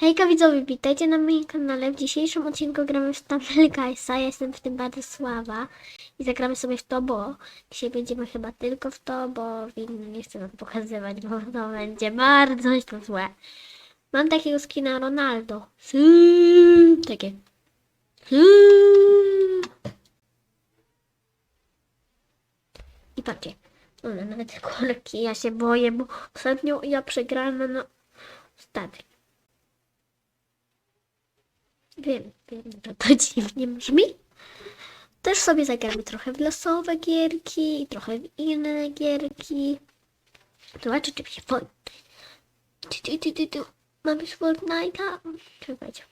Hejka widzowie, witajcie na moim kanale. W dzisiejszym odcinku gramy w Stumble Guysa. Ja jestem w tym bardzo słaba. I zagramy sobie w to, bo dzisiaj będziemy chyba tylko w to, bo w innym nie chcę wam pokazywać, bo to będzie bardzo złe. Mam takiego skina Ronaldo. Syy, Takie. Syy. I patrzcie. One nawet kolki, ja się boję, bo ostatnio ja przegrałem na statek. Wiem, wiem, że to dziwnie brzmi. Też sobie zagramy trochę w losowe gierki, trochę w inne gierki. Zobaczcie, czym się Fortnite. Tu, tu, tu, tu. Mam już Fortnite'a. Czekajcie.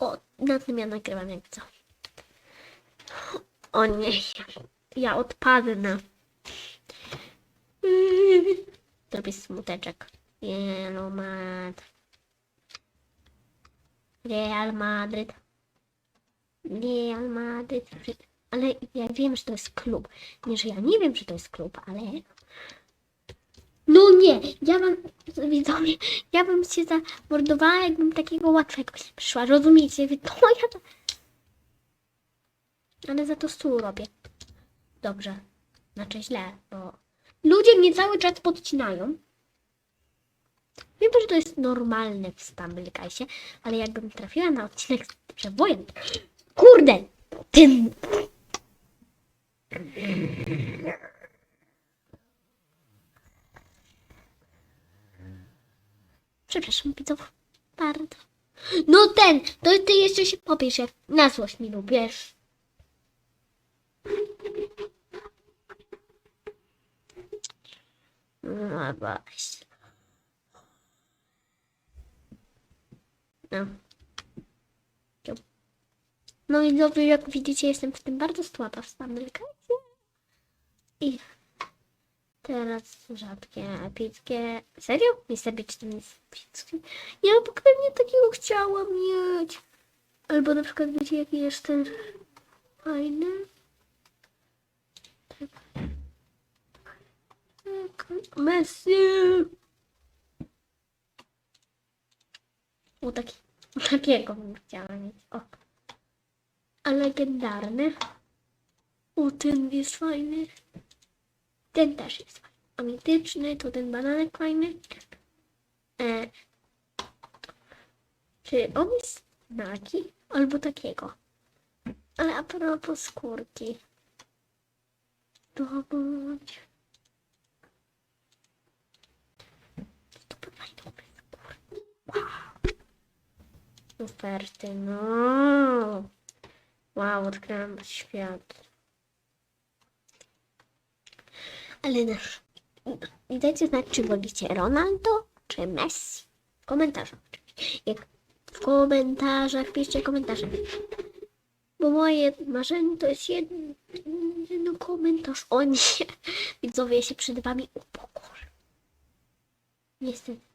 O, na tym ja nagrywam jak co. O nie, ja odpadnę. Zrobię smuteczek. Wielomat. Real Madryt. Real Madryt. Ale ja wiem, że to jest klub. Nie, że ja nie wiem, że to jest klub, ale... No nie, ja bym, widzowie, ja bym się zamordowała, jakbym takiego łatwego przyszła, rozumiecie? Wy- To ja to... Ale za to stół robię. Dobrze. Znaczy źle, bo... Ludzie mnie cały czas podcinają. Wiem, że to jest normalne w Stumble Guysie, ale jakbym trafiła na odcinek z. Kurde! Tym... Przepraszam, widzów. Bardzo. No ten! To ty jeszcze się popiesz, jak na złość mi lubisz. No właśnie. No. No i dobrze, jak widzicie, jestem w tym bardzo słaba w Stamilkajcie. I teraz rzadkie, epickie. Serio? Nie chcę być tym epickim. Ja pewnie takiego chciała mieć. Albo na przykład wiecie, jaki jest ten fajny. Tak. Tak. Messi! O taki, takiego bym chciała mieć. O. A legendarny. O, ten jest fajny. Ten też jest fajny. A mityczny to ten bananek fajny. E, czy on jest nagi? Albo takiego. Ale a propos skórki. Zdobyć. Zdobywać dobre skórki. Wow. Oferty, no. Wow, odkryłam świat. Ale nasz... Dajcie znać, czy wolicie Ronaldo, czy Messi. W komentarzach. Jak w komentarzach, piszcie komentarze. Bo moje marzenie to jest jeden, jeden komentarz. O nie, widzowie, się przed wami upokorzę. Niestety.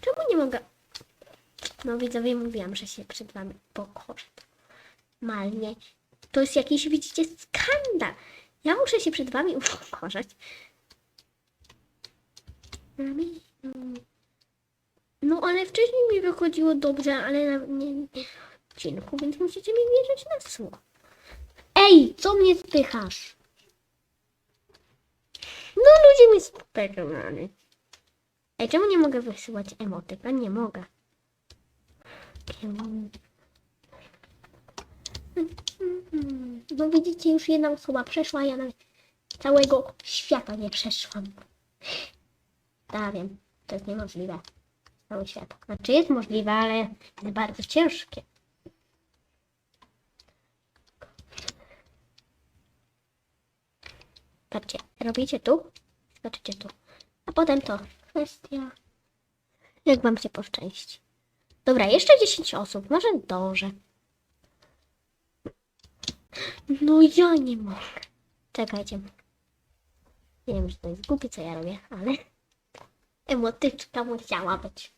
Czemu nie mogę? No widzowie, mówiłam, że się przed wami pokorzę. Malnie. To jest jakiś, widzicie, skandal. Ja muszę się przed wami upokorzać. No ale wcześniej mi wychodziło dobrze, ale na nie, nie odcinku, więc musicie mi wierzyć na słowo. Ej, co mnie spychasz? No ludzie mi spychają. Ej, czemu nie mogę wysyłać emotyk? A nie mogę. No widzicie, już jedna osoba przeszła, ja nawet całego świata nie przeszłam. Tak, wiem, to jest niemożliwe. Cały świat. Znaczy jest możliwe, ale jest bardzo ciężkie. Patrzcie, robicie tu, skoczycie tu. A potem to kwestia, jak wam się poszczęści. Dobra, jeszcze 10 osób, może dążę. No ja nie mogę. Czekajcie. Nie wiem, że to jest głupie, co ja robię, ale emotyczka musiała być.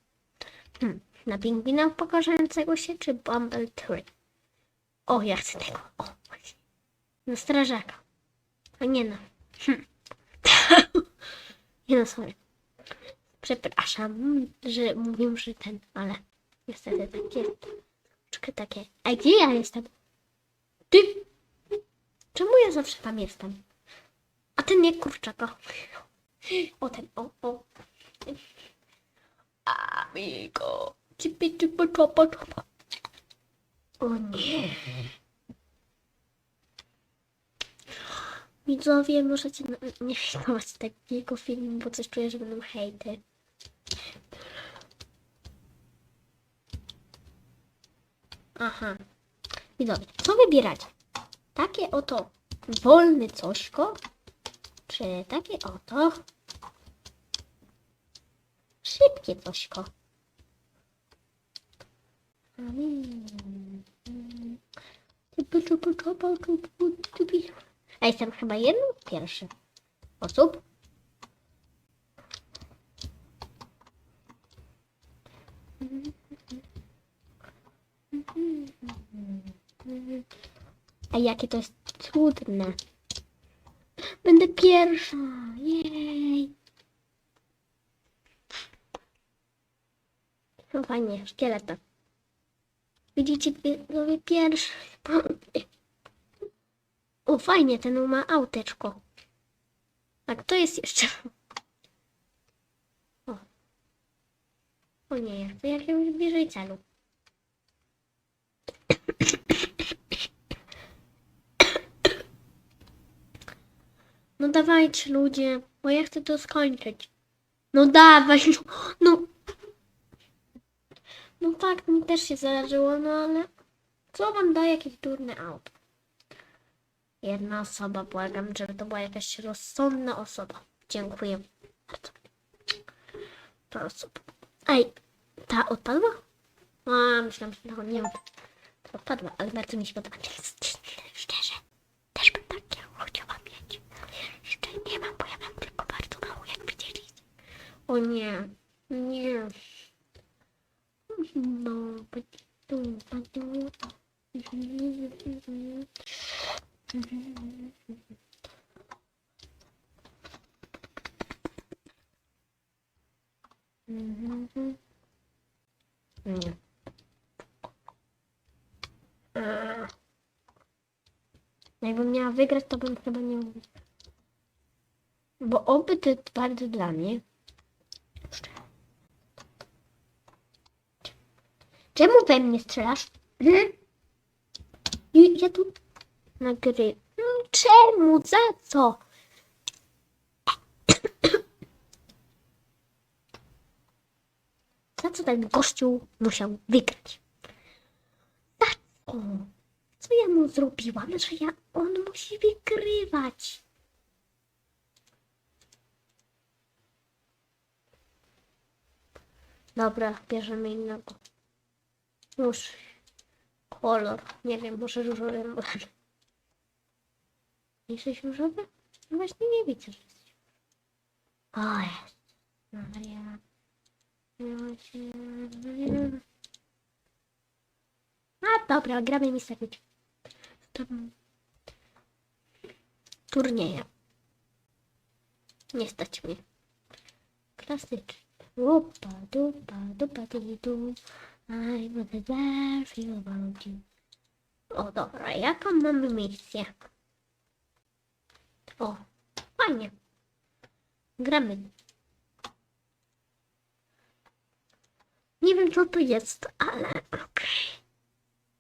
Hmm. Na pingwina pokorzającego się, czy Bumble Tree? O, ja chcę tego. O, właśnie. Na strażaka. A nie na. Hmm. Nie no, sorry. Przepraszam, że mówię, że ten, ale niestety tak jest. Troszkę takie. A gdzie ja jestem? Ty! Czemu ja zawsze tam jestem? A ten nie kurczaka. O ten, o, o. Amigo. Cipi, cipi, czopa, czopa. O nie. Widzowie, możecie nie filmować takiego filmu, bo coś czuję, że będą hejty. Aha. Widzowie, co wybieracie? Takie oto wolne cośko? Czy takie oto szybkie cośko? A jestem chyba jedną z pierwszych osób. A jakie to jest trudne. Będę pierwsza. Jej. No fajnie, szkieleta. Widzicie, widzowie pierwszy. O, fajnie, ten ma auteczko. A kto jest jeszcze? O. O nie, ja chcę jakiegoś bliżej celu. No dawajcie ludzie, bo ja chcę to skończyć. No dawaj, no, no. No tak, mi też się zdarzyło, no ale co wam da jakieś durne auto? Jedna osoba, błagam, żeby to była jakaś rozsądna osoba. Dziękuję bardzo. To osoba. Ej, ta odpadła? A, myślałam, że no, nie to odpadła, ale bardzo mi się podoba. Szczerze, też bym takiego chciała mieć. Jeszcze nie mam, bo ja mam tylko bardzo mało, jak widzieliście. O nie, nie. No, będzie tu, będzie Nie. Eee. Jakbym miała wygrać, to bym chyba nie mówił. Bo oby bardzo dla mnie. Czemu we mnie strzelasz? Hmm? Ja tu nagry. Czemu? Za co? Za co ten gościu musiał wygrać? Za co? Co ja mu zrobiłam, że ja, on musi wygrywać? Dobra, bierzemy innego. Już kolor. Nie wiem, może różowy. Jesteś różowy? No właśnie nie widzę, że jesteś. O jest. Maria. A dobra, gramy mi stawić. Turnieje. Nie stać mnie. Klasycznie. Upa, dupa, dupa, du, du. I wanna dare feel about you. O, dobra, jaką mamy misję? O, fajnie. Gramy. Nie wiem, co to jest, ale okej.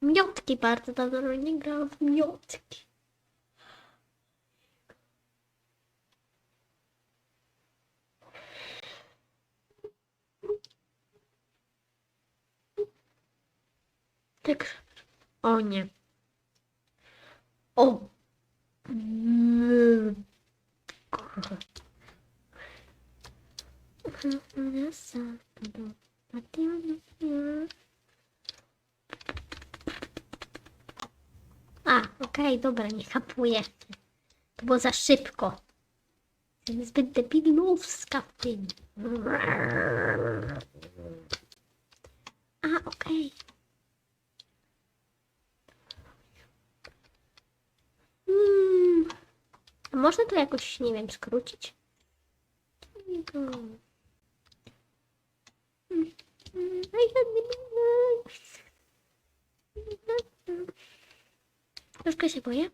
Miotki bardzo dawno nie grałam w miotki. Tak. O nie. O. A, okej, dobra, nie kapuję. To było za szybko. Jestem zbyt debilowska w tym. A, okej. Hmm. A można to jakoś, nie wiem, skrócić? Troszkę się boję.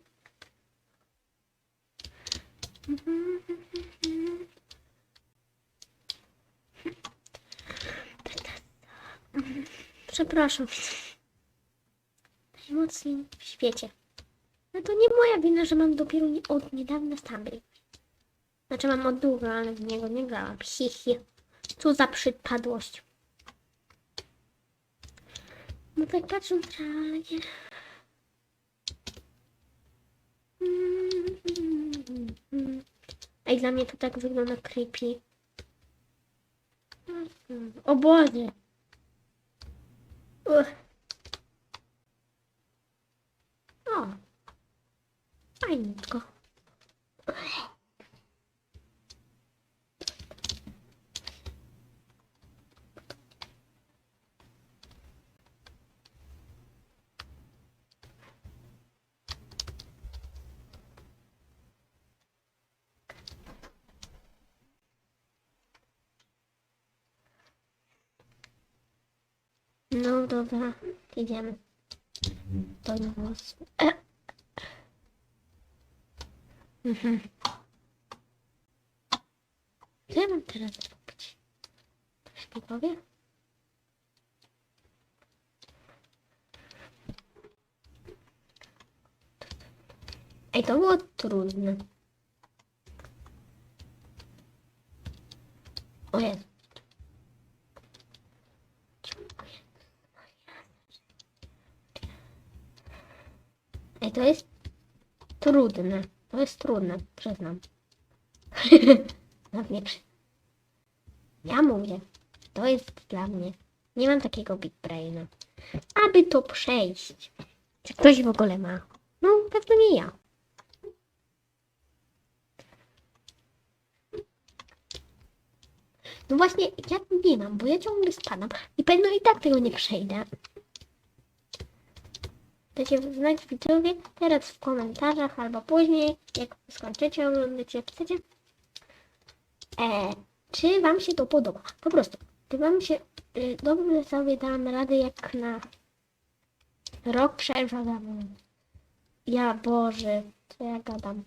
Przepraszam. Najmocniej w świecie. No to nie moja wina, że mam dopiero od niedawna Stambry. Znaczy mam od długo, ale w niego nie grałam. Hi, hi. Co za przypadłość. No tak patrząc realnie. Ej, dla mnie to tak wygląda creepy. O Boże. O. Fajniutko. No dobra, idziemy. To. E. Mhm. Co ja mam teraz zrobić? Ktoś mi powie? Ej, to było trudne. O Jezu. To jest trudne. To jest trudne, przyznam. Przy... Ja mówię, to jest dla mnie. Nie mam takiego big braina. Aby to przejść. Czy ktoś w ogóle ma? No, pewno nie ja. No właśnie, ja nie mam, bo ja ciągle spadam i pewno i tak tego nie przejdę. Dajcie znać widzowie teraz w komentarzach albo później, jak skończycie oglądać, jak chcecie. E, czy wam się to podoba? Po prostu, czy wam się y, dobrze sobie dam radę jak na rok przerwa dam. Ja Boże, co ja gadam?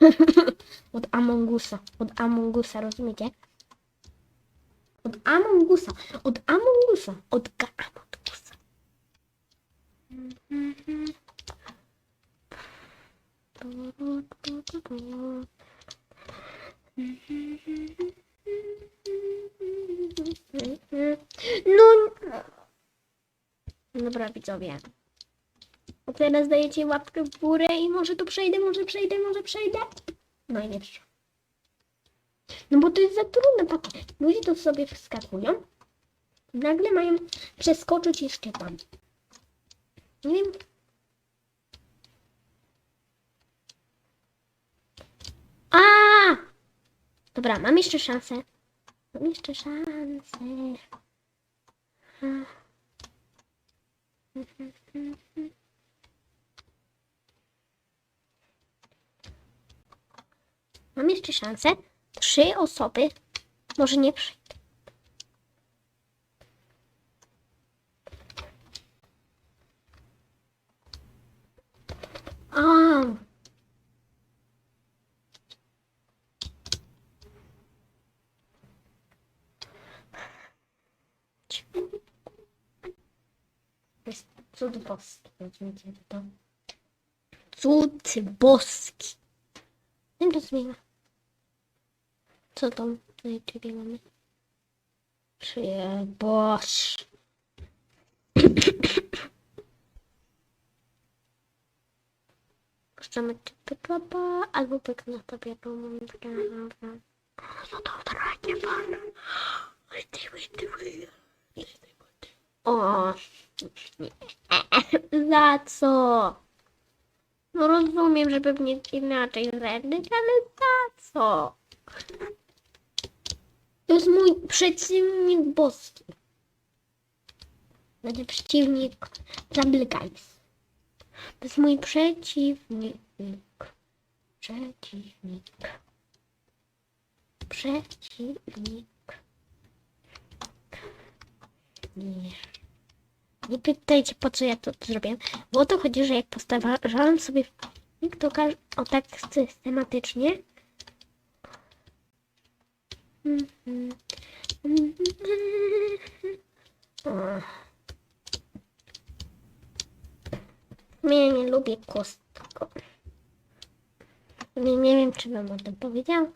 od Amongusa, od Amongusa, rozumiecie? Od Amongusa, od Amongusa, od Amongusa. No. Dobra, widzowie. A teraz dajecie łapkę w górę i może tu przejdę, może przejdę, może przejdę. No i nie przyszło. No bo to jest za trudne. Ludzie to sobie wskakują. Nagle mają przeskoczyć jeszcze tam. Nie wiem. A! Dobra, mam jeszcze szansę. Mam jeszcze szansę. Mam jeszcze szansę. Trzy osoby. Może nie przyjdę. A. To jest cud boski, rozumiecie to? Cud boski. Nie to zmienia. Co tam na YouTubie mamy? Przyjebosz. Puszczamy typy papa albo pyk na tobie pomogę. No dobra, nie pan. O. za co? No rozumiem, że pewnie inaczej zerdyć, ale za co? To jest mój przeciwnik boski. Znaczy przeciwnik Guys. To jest mój przeciwnik. Przeciwnik. przeciwnik. Nie. Nie pytajcie po co ja to zrobiłem. Bo o to chodzi, że jak postawiałem sobie filmik, to o tak systematycznie. Ja nie lubię kostko. Nie, nie wiem, czy wam o tym powiedziałam.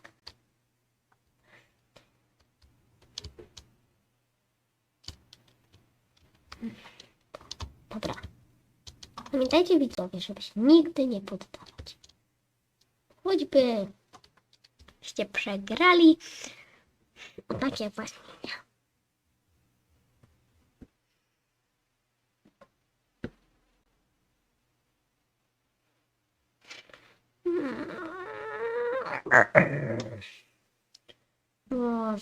Dobra. Pamiętajcie widzowie, żeby się nigdy nie poddawać. Choćbyście przegrali. O tak jak właśnie ja. O,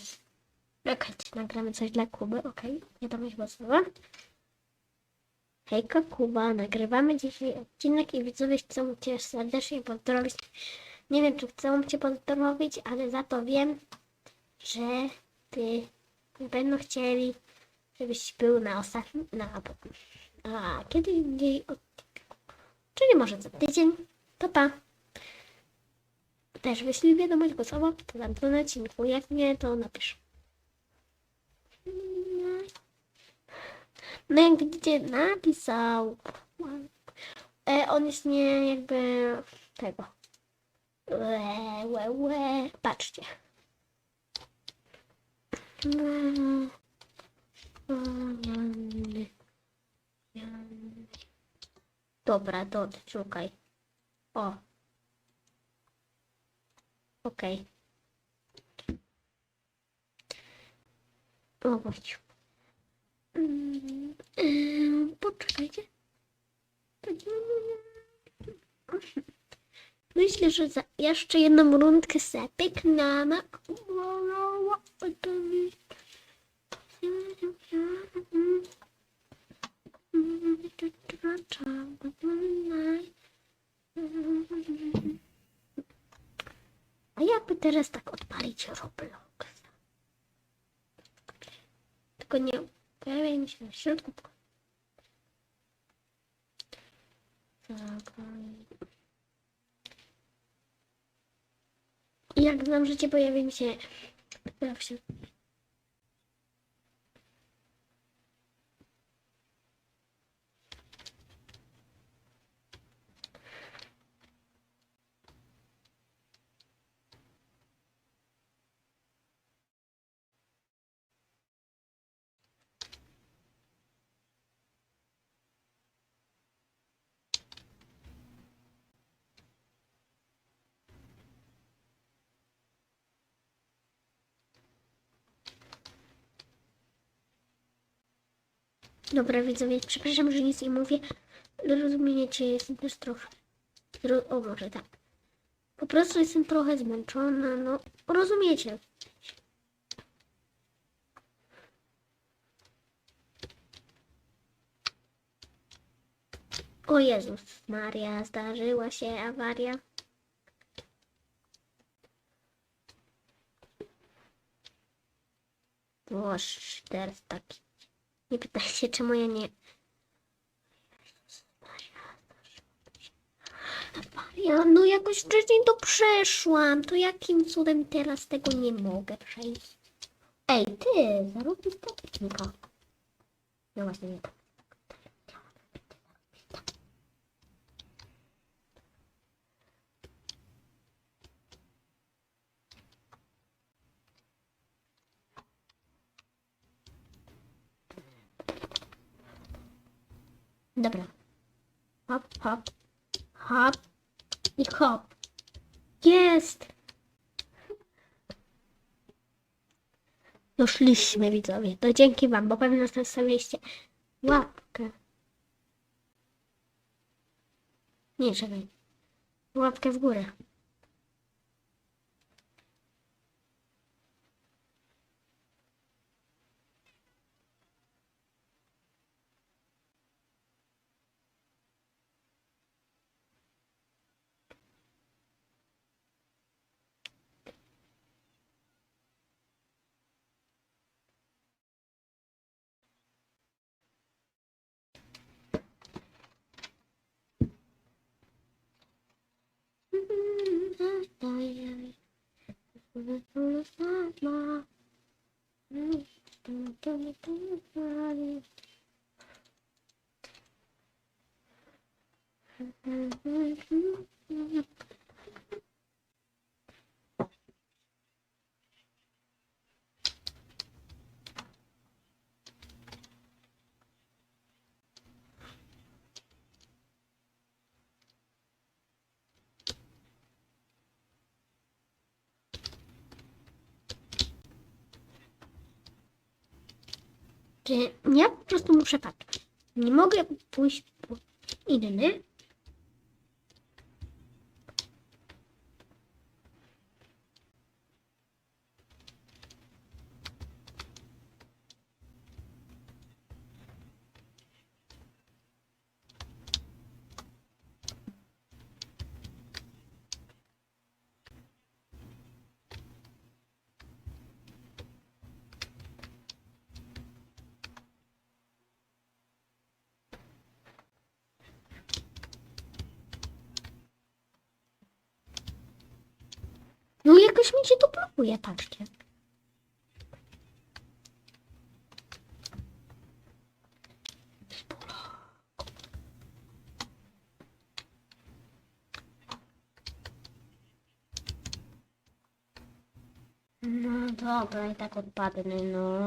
czekajcie, nagramy coś dla Kuby, okej? Nie damy chyba słowa. Hejka Kuba, nagrywamy dzisiaj odcinek i widzowie chcą Cię serdecznie pozdrowić. Nie wiem, czy chcą Cię pozdrowić, ale za to wiem, że Ty pewno chcieli, żebyś był na ostatnim, na, a kiedy indziej odcinku. Czyli może za tydzień. To pa. Też wyślij wiadomość głosową, to na odcinku. Jak nie, to napisz. No jak widzicie, napisał. E, on jest nie jakby tego. Łe, łe, łe. Patrzcie. O. Dobra, to szukaj. O. Okej. O, właśnie. Mm, em, Poczekajcie. Myślę, że za jeszcze jedną rundkę zapyknamy. A jakby teraz tak odpalić Roblox? Tylko nie się na środku. Zagraj. I jak znam życie, pojawi mi się. Pojawi Dobra, widzowie, przepraszam, że nic nie mówię, rozumiecie, jestem też trochę. Ro... O, może tak. Po prostu jestem trochę zmęczona, no, rozumiecie. O Jezus Maria, zdarzyła się awaria. Boż, teraz taki. Nie pytajcie, czemu ja nie. Maria, no jakoś wcześniej to przeszłam. To jakim cudem teraz tego nie mogę przejść? Ej, ty, zarób statycznika. No właśnie nie tak. Dobra. Hop, hop, hop i hop. Jest! Doszliśmy widzowie. To dzięki wam, bo pewnie zostawiliście łapkę. Nie, czekaj. Łapkę w górę. Ja po prostu muszę patrzeć. Nie mogę pójść po inny. No jakoś mi się to blokuje, patrzcie. No dobra, i tak odpadnę, no.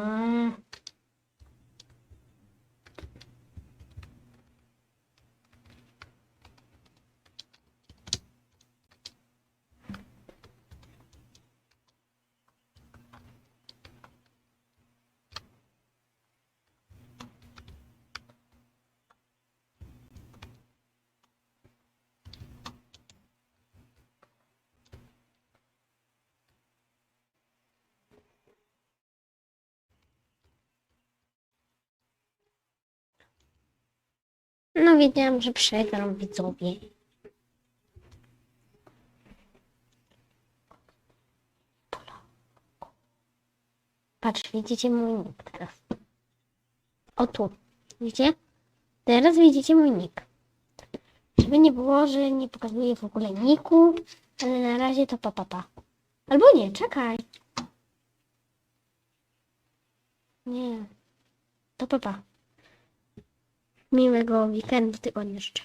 No wiedziałam, że przegram widzowie. Patrz, widzicie mój nick teraz. O tu. Widzicie? Teraz widzicie mój nick. Żeby nie było, że nie pokazuję w ogóle niku, ale na razie to papa. Pa, pa. Albo nie, czekaj. Nie. To papa. Miłego weekendu tygodnia życzę.